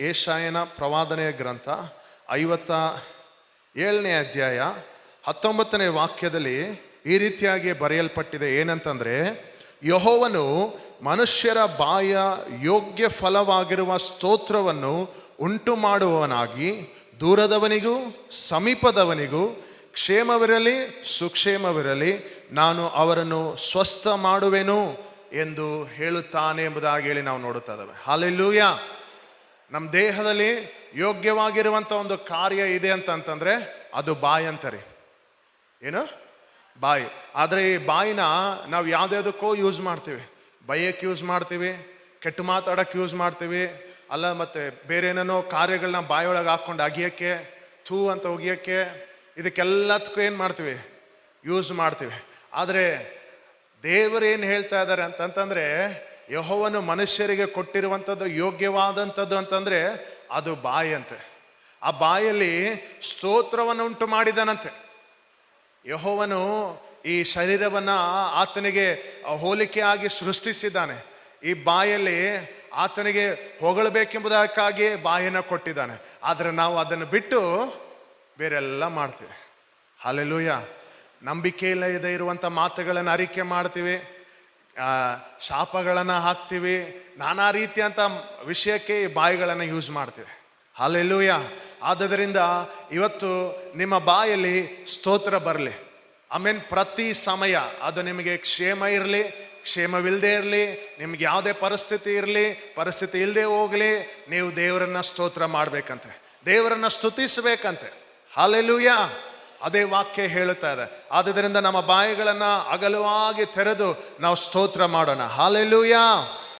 ಏಷಾಯನ ಪ್ರವಾದನೆಯ ಗ್ರಂಥ ಐವತ್ತ ಏಳನೇ ಅಧ್ಯಾಯ ಹತ್ತೊಂಬತ್ತನೇ ವಾಕ್ಯದಲ್ಲಿ ಈ ರೀತಿಯಾಗಿ ಬರೆಯಲ್ಪಟ್ಟಿದೆ ಏನಂತಂದರೆ, ಯಹೋವನು ಮನುಷ್ಯರ ಬಾಯ ಯೋಗ್ಯ ಫಲವಾಗಿರುವ ಸ್ತೋತ್ರವನ್ನು ಉಂಟು ಮಾಡುವವನಾಗಿ ದೂರದವನಿಗೂ ಸಮೀಪದವನಿಗೂ ಕ್ಷೇಮವಿರಲಿ, ಸುಕ್ಷೇಮವಿರಲಿ, ನಾನು ಅವರನ್ನು ಸ್ವಸ್ಥ ಮಾಡುವೆನು ಎಂದು ಹೇಳುತ್ತಾನೆ ಎಂಬುದಾಗಿ ಹೇಳಿ ನಾವು ನೋಡುತ್ತಾ ಇದ್ದೇವೆ. ಹಾಲೆಲ್ಲೂಯ ನಮ್ಮ ದೇಹದಲ್ಲಿ ಯೋಗ್ಯವಾಗಿರುವಂಥ ಒಂದು ಕಾರ್ಯ ಇದೆ ಅಂತಂತಂದರೆ ಅದು ಬಾಯಿ ಅಂತಾರೆ. ಏನು? ಬಾಯಿ. ಆದರೆ ಈ ಬಾಯಿನ ನಾವು ಯಾವುದ್ಯಾವುದಕ್ಕೋ ಯೂಸ್ ಮಾಡ್ತೀವಿ. ಬೈಯಕ್ಕೆ ಯೂಸ್ ಮಾಡ್ತೀವಿ, ಕೆಟ್ಟು ಮಾತಾಡೋಕ್ಕೆ ಯೂಸ್ ಮಾಡ್ತೀವಿ, ಅಲ್ಲ ಮತ್ತು ಬೇರೆ ಏನೇನೋ ಕಾರ್ಯಗಳನ್ನ ಬಾಯಿಯೊಳಗೆ ಹಾಕ್ಕೊಂಡು ಅಗಿಯೋಕ್ಕೆ, ಥೂ ಅಂತ ಒಗಿಯೋಕ್ಕೆ, ಇದಕ್ಕೆಲ್ಲದಕ್ಕೂ ಏನು ಮಾಡ್ತೀವಿ? ಯೂಸ್ ಮಾಡ್ತೀವಿ. ಆದರೆ ದೇವರು ಏನು ಹೇಳ್ತಾ ಇದ್ದಾರೆ ಅಂತಂತಂದ್ರೆ ಯಹೋವನು ಮನುಷ್ಯರಿಗೆ ಕೊಟ್ಟಿರುವಂಥದ್ದು ಯೋಗ್ಯವಾದಂಥದ್ದು ಅಂತಂದರೆ ಅದು ಬಾಯಂತೆ ಆ ಬಾಯಲ್ಲಿ ಸ್ತೋತ್ರವನ್ನು ಉಂಟು ಮಾಡಿದನಂತೆ. ಯಹೋವನು ಈ ಶರೀರವನ್ನು ಆತನಿಗೆ ಹೋಲಿಕೆಯಾಗಿ ಸೃಷ್ಟಿಸಿದ್ದಾನೆ. ಈ ಬಾಯಲ್ಲಿ ಆತನಿಗೆ ಹೊಗಳಬೇಕೆಂಬುದಕ್ಕಾಗಿ ಬಾಯನ್ನು ಕೊಟ್ಟಿದ್ದಾನೆ. ಆದರೆ ನಾವು ಅದನ್ನು ಬಿಟ್ಟು ಬೇರೆಲ್ಲ ಮಾಡ್ತೀವಿ. ಅಲ್ಲೆಲ್ಲೂಯ್ಯ ನಂಬಿಕೆ ಇಲ್ಲದೆ ಇರುವಂಥ ಮಾತುಗಳನ್ನು ಅರಿಕೆ ಮಾಡ್ತೀವಿ. ಶಾಪಗಳನ್ನು ಹಾಕ್ತೀವಿ, ನಾನಾ ರೀತಿಯಂಥ ವಿಷಯಕ್ಕೆ ಬಾಯಿಗಳನ್ನು ಯೂಸ್ ಮಾಡ್ತೀವಿ. ಅಲ್ಲೆಲ್ಲೂಯ ಆದ್ದರಿಂದ ಇವತ್ತು ನಿಮ್ಮ ಬಾಯಲ್ಲಿ ಸ್ತೋತ್ರ ಬರಲಿ. ಆಮೇನ್ ಪ್ರತಿ ಸಮಯ ಅದು ನಿಮಗೆ ಕ್ಷೇಮ ಇರಲಿ ಕ್ಷೇಮವಿಲ್ಲದೆ ಇರಲಿ, ನಿಮ್ಗೆ ಯಾವುದೇ ಪರಿಸ್ಥಿತಿ ಇರಲಿ, ಪರಿಸ್ಥಿತಿ ಇಲ್ಲದೆ ಹೋಗಲಿ, ನೀವು ದೇವರನ್ನ ಸ್ತೋತ್ರ ಮಾಡಬೇಕಂತೆ. ದೇವರನ್ನ ಸ್ತುತಿಸಬೇಕಂತೆ. ಹಾಲೆಲ್ಲೂಯ ಅದೇ ವಾಕ್ಯ ಹೇಳುತ್ತಾ ಇದೆ. ಆದ್ದರಿಂದ ನಮ್ಮ ಬಾಯಿಗಳನ್ನು ಅಗಲವಾಗಿ ತೆರೆದು ನಾವು ಸ್ತೋತ್ರ ಮಾಡೋಣ. ಹಾಲೆಲ್ಲೂಯ